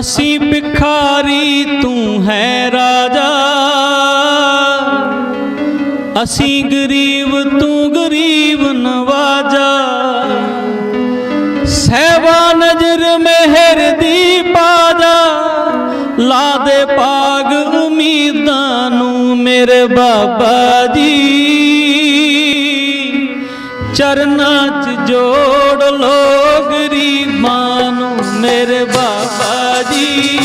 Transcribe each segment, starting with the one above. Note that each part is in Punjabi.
ਅਸੀਂ ਭਿਖਾਰੀ ਤੂੰ ਹੈ ਰਾਜਾ। ਅਸੀਂ ਗਰੀਬ ਤੂੰ ਗਰੀਬ ਨਵਾਜਾ। ਸਹਿਬਾ ਨਜ਼ਰ ਮਿਹਰ ਦੀ ਪਾਜਾ। ਲਾ ਦੇ ਪਾਗ ਉਮੀਦਾਂ ਨੂੰ ਮੇਰੇ ਬਾਬਾ ਜੀ। ਚਰਨਾਂ 'ਚ ਜੋੜ ਲੋ ਗਰੀਬਾਂ ਮੇਰੇ ਬਾਬਾ ਜੀ।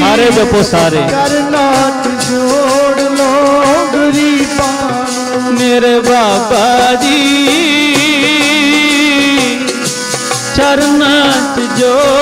ਸਾਰੇ ਜਪੋ ਸਾਰੇ। ਕਰਨਾ ਜੋੜ ਲੋ ਗਰੀਬਾਂ। ਮੇਰੇ ਬਾਬਾ ਜੀ। ਚਰਨਾਂ 'ਚ ਜੋੜ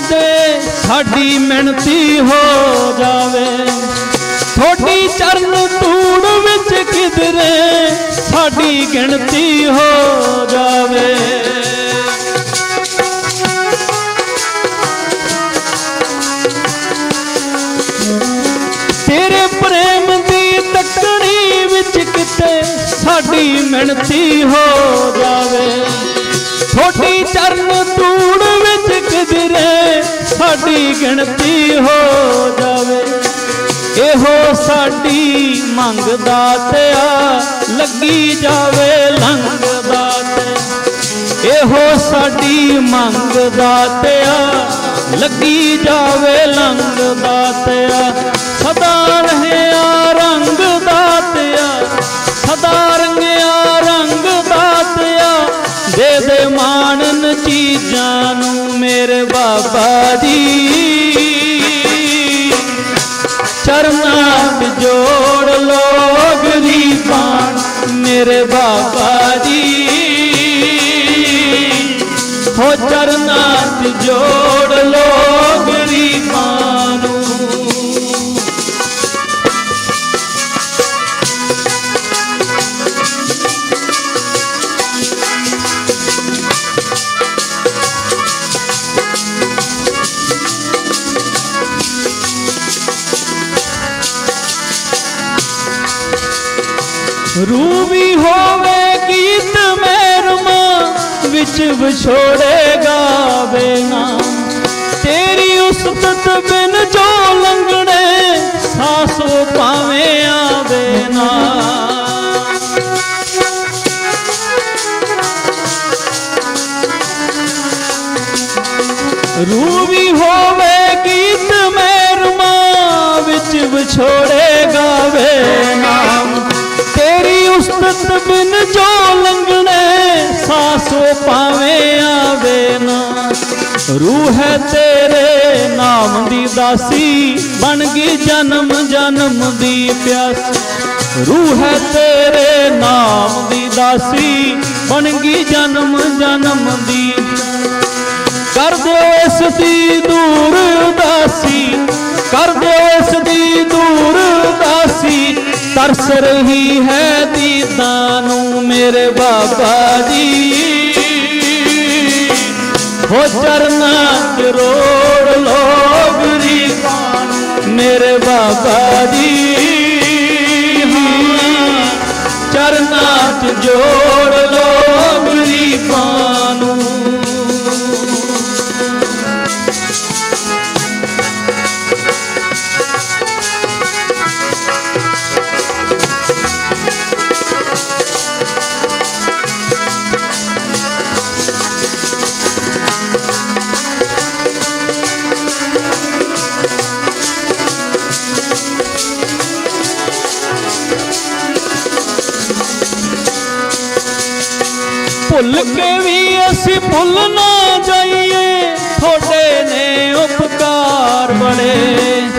ਵਿੱਚ ਸਾਡੀ ਮਿਹਨਤੀ ਹੋ ਜਾਵੇ। ਥੋੜੀ ਚਰਨ ਧੂੜ ਵਿੱਚ ਕਿਧਰੇ ਸਾਡੀ ਗਿਣਤੀ ਹੋ ਜਾਵੇ। ਤੇਰੇ ਪ੍ਰੇਮ ਦੀ ਤੱਕਣੀ ਵਿੱਚ ਕਿਤੇ ਸਾਡੀ ਮਿਹਨਤੀ ਹੋ ਜਾਵੇ। ਥੋੜੀ ਚਰਨ ਧੂੜ ਸਾਡੀ ਗਿਣਤੀ ਹੋ ਜਾਵੇ। ਇਹੋ ਸਾਡੀ ਮੰਗ ਦਾਤਿਆ ਲੱਗੀ ਜਾਵੇ ਲੰਗ ਦਾਤੇ ਇਹੋ ਸਾਡੀ ਮੰਗ ਦਾਤਿਆ ਲੱਗੀ ਜਾਵੇ ਲੰਗ ਦਾਤਿਆ ਮਾਣਨ ਚੀਜ਼ਾਂ ਨੂੰ ਮੇਰੇ ਬਾਬਾ ਜੀ। ਚਰਨਾਂ 'ਚ ਰੂਬੀ ਹੋਵੇ ਗੀਤ ਮਹਿਰਮਾ ਵਿੱਚ ਵਿਛੋੜੇ ਗਾਵੇ ਨਾ। ਤੇਰੀ ਉਸਤਤ ਬਿਨ ਜੋ ਲੰਗਣੇ ਸਾਸੋ ਪਾਵੇਂ ਆਵੇ ਨਾ। ਰੂਬੀ ਹੋਵੇ ਗੀਤ ਮਹਿਰਮਾ ਵਿੱਚ ਵਿਛੋੜੇ ਗਾਵੇ ਨਾਮ ਤੇਰੀ ਉਸਤਤ ਬਿਨ ਜੋ ਲੰਗਣੇ ਸਾਸੋ ਪਾਵੇਂ ਆਵੇ ਨਾ। ਰੂਹ ਹੈ ਤੇਰੇ ਨਾਮ ਦੀ ਦਾਸੀ ਬਣ ਗਈ ਜਨਮ ਜਨਮ ਦੀ ਪਿਆਸੀ। ਰੂਹ ਹੈ ਤੇਰੇ ਨਾਮ ਦੀ ਦਾਸੀ ਬਣ ਗਈ ਜਨਮ ਜਨਮ ਦੀ ਕਰ ਦਿਓ ਇਸ ਦੀ ਤਰਸ ਰਹੀ ਹੈ ਦੀਦਾਂ ਨੂੰ ਮੇਰੇ ਬਾਬਾ ਜੀ। ਹੋ ਚਰਨਾ 'ਚ ਰੋੜ ਲੋ ਮੇਰੇ ਬਾਬਾ ਜੀ। ਚਰਨਾ ਚਰਨਾਂ 'ਚ ਭੁੱਲ ਕੇ ਵੀ ਅਸੀਂ ਭੁੱਲ ਨਾ ਜਾਈਏ। ਥੋੜੇ ਨੇ ਉਪਕਾਰ ਬਣੇ।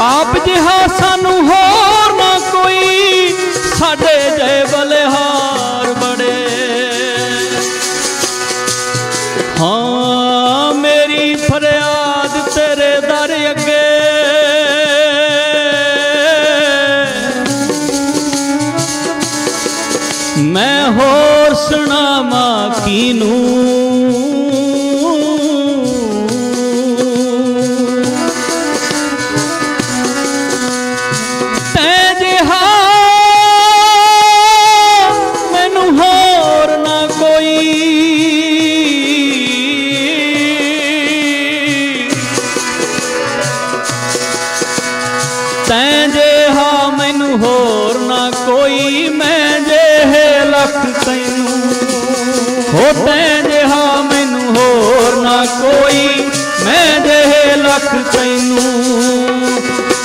ਆਪ ਜਿਹਾ ਸਾਨੂੰ ਹੋਰ ਨਾ ਕੋਈ ਸਾਡੇ ਜੇ ਬਲਿਹਾਰ ਬਣੇ। ਹਾਂ, ਮੇਰੀ ਫਰਿਆਦ ਤੇਰੇ ਦਰ ਅੱਗੇ। ਮੈਂ ਹੋਰ ਸੁਣਾ ਕੀਨੂੰ ਤੈ ਜਿਹਾ ਮੈਨੂੰ ਹੋਰ ਨਾ ਕੋਈ। ਤੈ ਜਿਹਾ ਮੈਨੂੰ ਹੋਰ ਨਾ ਕੋਈ। ਮੈਂ ਜਿਹੇ ਲੱਖ ਤੈਨੂੰ ਹੋ ਜਿਹਾ ਮੈਨੂੰ ਹੋਰ ਨਾ ਕੋਈ, ਮੈਂ ਜਿਹੇ ਲੱਖ ਤੈਨੂੰ।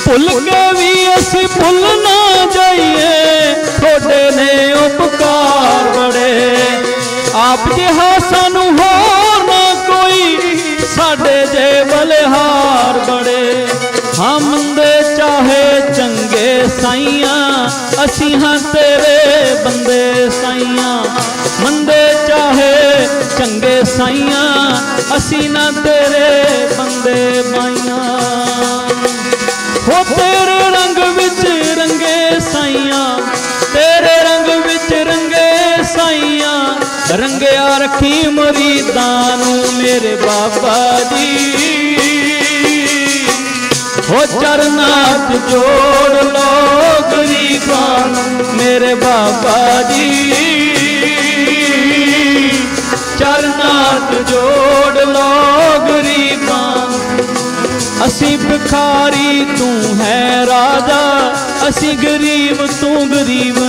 ਭੁੱਲ ਕੇ ਵੀ ਅਸੀਂ ਭੁੱਲ ਨਾ ਜਾਈਏ, ਤੁਹਾਡੇ ਨੇ ਉਪਕਾਰ ਬੜੇ। ਆਪ ਜਿਹਾ ਸਾਨੂੰ ਹੋ ਰੰਗਿਆ ਰੱਖੀ ਮੁਰੀਦਾਂ ਨੂੰ ਮੇਰੇ ਬਾਬਾ ਜੀ। ਹੋ ਚਰਨਾਂ ਜੋੜ ਲੋ ਗਰੀਬਾਂ ਮੇਰੇ ਬਾਬਾ ਜੀ। ਚਰਨਾਂ ਜੋੜ ਲੋ ਗਰੀਬਾਂ ਅਸੀਂ ਭਿਖਾਰੀ ਤੂੰ ਹੈ ਰਾਜਾ, ਅਸੀਂ ਗਰੀਬ ਤੂੰ ਗਰੀਬ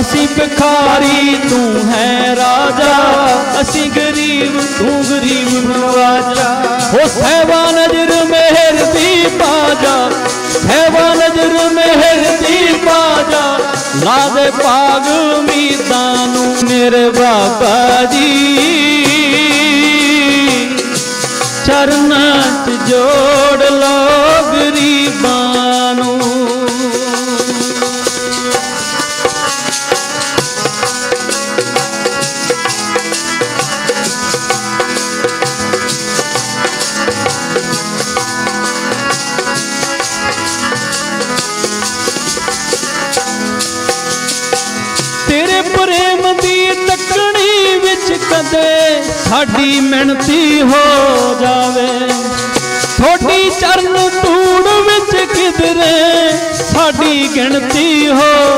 ਅਸੀਂ ਭਿਖਾਰੀ ਤੂੰ ਹੈ ਰਾਜਾ, ਅਸੀਂ ਗਰੀਬ ਤੂੰ ਗਰੀਬ ਨਵਾਜਾ ਹੋ ਸਹਿਬਾ ਨਜ਼ਰ ਮਿਹਰ ਦੀ ਪਾਜਾ ਸਹਿਬਾ ਨਜ਼ਰ ਮਿਹਰ ਦੀ ਪਾਜਾ ਲਾ ਦੇ ਭਾਗ ਉਮੀਦਾਂ ਨੂੰ ਮੇਰੇ ਬਾਬਾ ਜੀ ਚਰਨਾਂ 'ਚ ਜੋੜ ਲੋ ਸਾਡੀ ਹੋ ਜਾਵੇ। ਥੋੜੀ ਚਰਨ ਧੂੜ ਵਿੱਚ ਕਿਧਰੇ ਸਾਡੀ ਗਿਣਤੀ ਹੋ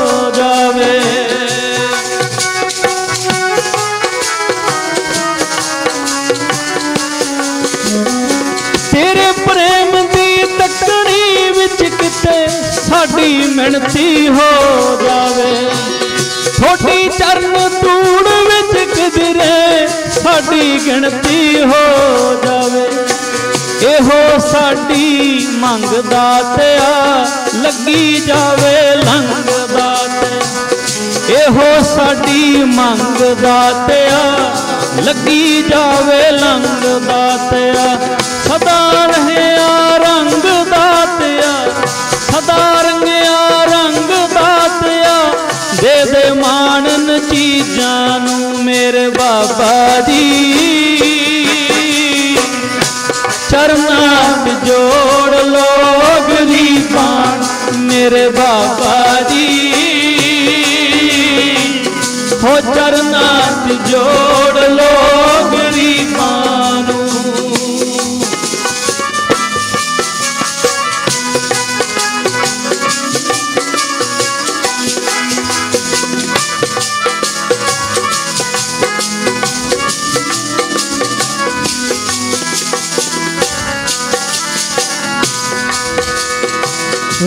ਸਾਡੀ ਗਿਣਤੀ ਹੋ ਜਾਵੇ। ਇਹੋ ਸਾਡੀ ਮੰਗ ਦਾਤਿਆ ਲੱਗੀ ਜਾਵੇ ਲੰਗ ਦਾਤੇ ਇਹੋ ਸਾਡੀ ਮੰਗ ਦਾਤਿਆ ਲੱਗੀ ਜਾਵੇ ਲੰਗ ਦਾਤਿਆ ਸਦਾ ਰਹਿਆ ਰੰਗ ਦਾਤਿਆ ਸਦਾ ਰੰਗਿਆ ਰੰਗ ਦਾਤਿਆ ਦੇ ਦੇ ਮਾਣਨ ਚੀਜ਼ਾਂ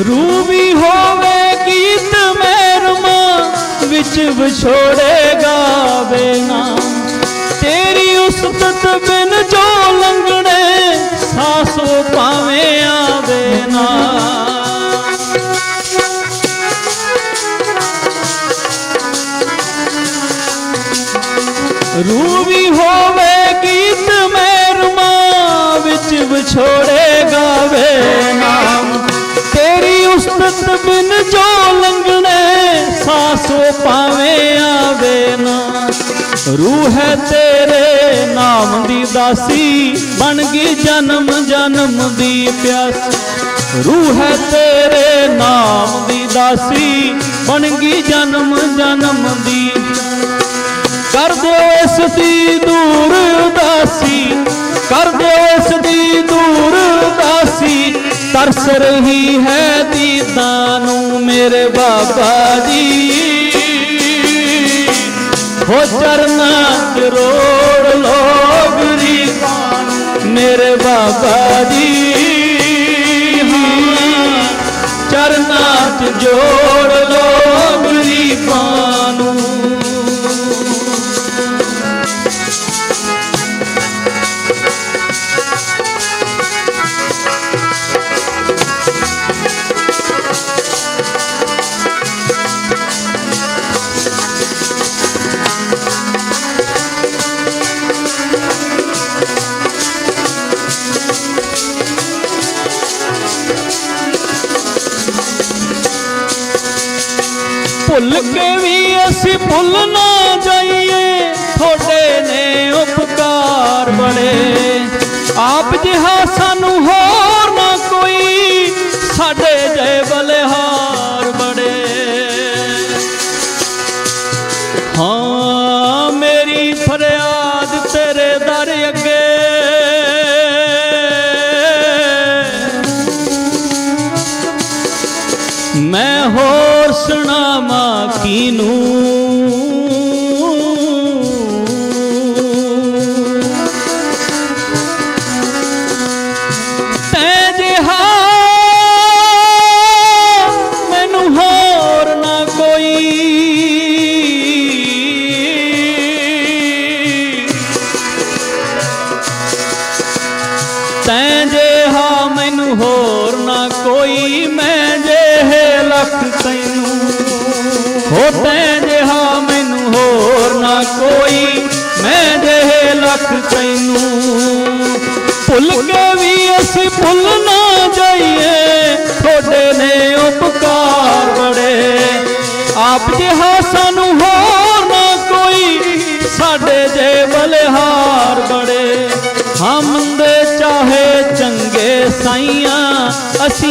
ਰੂਬੀ ਹੋਵੇ ਗੀਤ ਮਹਿਰਮਾ ਵਿੱਚ ਵਿਛੋੜੇ ਗਾਵੇ ਨਾ। ਤੇਰੀ ਉਸਤਤ ਬਿਨ ਜੋ ਲੰਗਣੇ ਸਾਸੋ ਪਾਵੇਂ ਆਵੇ ਨਾ। ਰੂਬੀ ਹੋਵੇ ਗੀਤ ਮਹਿਰਮਾ ਵਿੱਚ ਵਿਛੋੜੇ ਗਾਵੇ ਤੇਰੀ ਬਿਨ ਜੋ ਲੰਗਣੇ ਸਾਸੋ ਪਾਵੇਂ ਆਵੇ ਨਾ। ਰੂਹ ਹੈ ਤੇਰੇ ਨਾਮ ਦੀ ਦਾਸੀ, ਬਣ ਗਈ ਜਨਮ ਜਨਮ ਦੀ ਪਿਆਸੀ। ਰੂਹ ਹੈ ਤੇਰੇ ਨਾਮ ਦੀ ਦਾਸੀ, ਬਣ ਗਈ ਜਨਮ ਜਨਮ ਦੀ ਇਸ ਦੀ ਦੂਰ ਉਦਾਸੀ ਕਰ ਦਿਓ ਇਸ ਦੀ ਦੂਰ ਉਦਾਸੀ ਤਰਸ ਰਹੀ ਹੈ ਦੀਦਾਂ ਨੂੰ ਮੇਰੇ ਬਾਬਾ ਜੀ। ਹੋ ਚਰਨਾਂ ਕਰੋੜ ਰੋੜ ਲੋ ਮੇਰੇ ਬਾਬਾ ਜੀ। ਭੁੱਲ ਕੇ ਵੀ ਅਸੀਂ ਭੁੱਲ ਨਾ ਜਾਈਏ। ਤੁਹਾਡੇ ਨੇ ਉਪਕਾਰ ਬੜੇ ਆਪ ਜਿਹਾ ਸਾਨੂੰ ਹੋ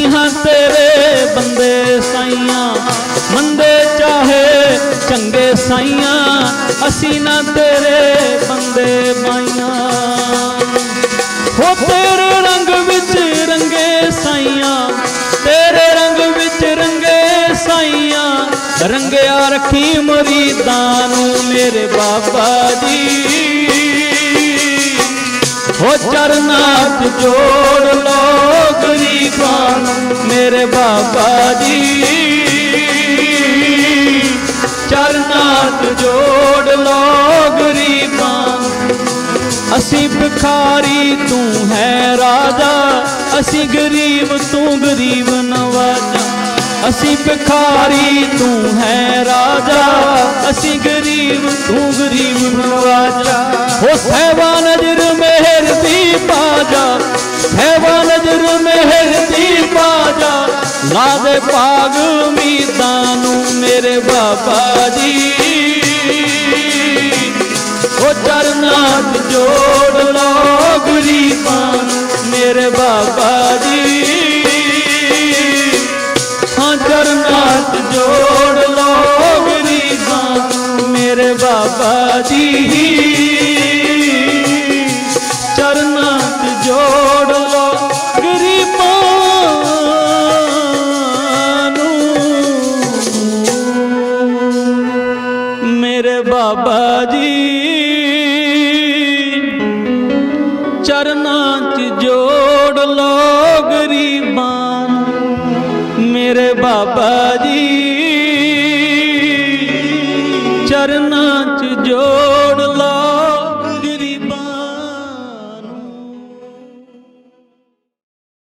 ਅਸੀਂ ਹਾਂ ਤੇਰੇ ਬੰਦੇ ਸਾਈਆਂ। ਮੰਦੇ ਚਾਹੇ ਚੰਗੇ ਸਾਈਆਂ, ਅਸੀਂ ਨਾ ਤੇਰੇ ਬੰਦੇ ਬਾਈਆਂ ਹੋ ਤੇਰੇ ਰੰਗ ਵਿੱਚ ਰੰਗੇ ਸਾਈਆਂ, ਤੇਰੇ ਰੰਗ ਵਿੱਚ ਰੰਗੇ ਸਾਈਆਂ। ਰੰਗਿਆ ਰੱਖੀ ਮੁਰੀਦਾਂ ਨੂੰ ਮੇਰੇ ਬਾਬਾ ਜੀ। ਹੋ ਚਰਨਾਂ 'ਚ ਜੋੜ ਲੋ ਗਰੀਬਾਂ ਮੇਰੇ ਬਾਬਾ ਜੀ। ਚਰਨਾਂ ਜੋੜ ਲੋ ਗਰੀਬਾਂ। ਅਸੀਂ ਭਿਖਾਰੀ ਤੂੰ ਹੈ ਰਾਜਾ। ਅਸੀਂ ਗਰੀਬ ਤੂੰ ਗਰੀਬ ਨਵਾਜਾ। ਅਸੀਂ ਭਿਖਾਰੀ ਤੂੰ ਹੈ ਰਾਜਾ। ਅਸੀਂ ਗਰੀਬ ਤੂੰ ਗਰੀਬ ਨਵਾਜਾ। ਹੋ ਸਹਿਬਾ ਨਜ਼ਰ ਮਿਹਰ ਦੀ ਬਾਜਾ ਸਹਿਬਾ ਨਜ਼ਰ ਮਿਹਰ ਦੀ ਬਾਜਾ ਲਾ ਦੇ ਭਾਗ ਉਮੀਦਾਂ ਨੂੰ ਮੇਰੇ ਬਾਬਾ ਜੀ ਉਹ ਚਰਨਾਂ ਜੋੜ ਲੋ ਗਰੀਬਾਂ ਨੂੰ ਮੇਰੇ ਬਾਬਾ ਜੀ ਹਾਂ ਚਰਨਾਂ ਜੋੜ ਲੋ ਗਰੀਬਾਂ ਮੇਰੇ ਬਾਬਾ ਜੀ